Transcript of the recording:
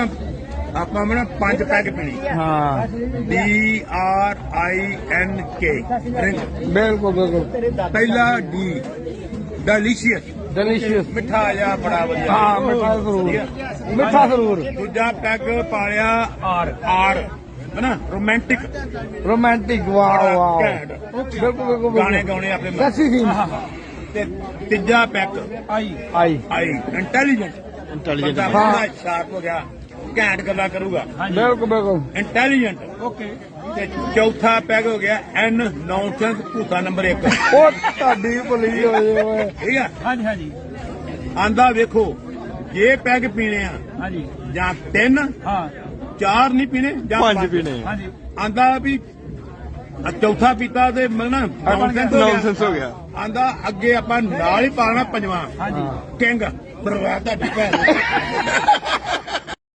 ਨਾ ਆਪਾਂ ਮਨਾ ਪੰਜ ਪੈਗ ਪੀਣੀ। ਹਾਂ। ਡੀ ਆਰ ਆਈ ਐਨ ਕੇ ਬਿਲਕੁਲ ਬਿਲਕੁਲ। ਪਹਿਲਾ ਡੀ ਡੈਲੀਸ਼ੀਅਸ ਡੈਲੀਸ਼ੀਅਸ ਮਿੱਠਾ ਜਿਹਾ ਬੜਾ ਵਧੀਆ। ਹਾਂ ਮਿੱਠਾ ਜ਼ਰੂਰ। ਮਿੱਠਾ ਜ਼ਰੂਰ। ਦੂਜਾ ਪੈਗ ਪਾਲਿਆ ਆਰ। ਆਰ। ਹਨਾ ਰੋਮਾਂਟਿਕ ਰੋਮਾਂਟਿਕ ਵਾਓ ਵਾਓ। ਬਿਲਕੁਲ ਬਿਲਕੁਲ ਗਾਣੇ ਗਾਉਣੇ ਆਪਣੇ ਮਨ। ਸੈਕਸੀ ਸੀਨ ਤੇ ਤੀਜਾ ਪੈਗ। ਆਈ। ਆਈ ਇੰਟੈਲੀਜੈਂਟ ਇੰਟੈਲੀਜੈਂਟ ਬੰਦਾ ਹਾਂ। ਸ਼ਾਰਪ ਹੋ ਗਿਆ। ਘੈਂਟ ਗੱਲਾਂ ਕਰੂਗਾ। ਬਿਲਕੁਲ ਬਿਲਕੁਲ। Intelligent okay. ਤੇ ਚੌਥਾ ਪੈਗ ਹੋ ਗਿਆ ਐਨ ਨੌਨਸੈਂਸ ਭੂਤਾ ਨੰਬਰ 1 ਉਹ ਤੁਹਾਡੀ ਭੁੱਲੀ ਹੋਏ ਓਏ। ਠੀਕ ਆ? ਹਾਂਜੀ ਹਾਂਜੀ। ਆਂਦਾ ਵੇਖੋ ਜੇ ਪੈਗ ਪੀਣੇ ਆ ਹਾਂਜੀ। ਜਾਂ ਤਿੰਨ ਹਾਂ। ਚਾਰ ਨਹੀਂ ਪੀਣੇ ਜਾਂ ਪੰਜ ਪੀਣੇ ਹਾਂਜੀ। ਆਂਦਾ ਵੀ ਚੌਥਾ ਪੀਤਾ ਤੇ ਮਲਣਾ ਨੌਨਸੈਂਸ ਹੋ ਗਿਆ। ਨੌਨਸੈਂਸ ਹੋ ਗਿਆ। ਆਂਦਾ ਅੱਗੇ ਆਪਾਂ ਨਾਲ ਹੀ ਪਾਣਾ ਪੰਜਵਾਂ। ਹਾਂਜੀ। ਕਿੰਗ ਬਰਵਾਦ ਤੁਹਾਡੀ ਭੈਣ।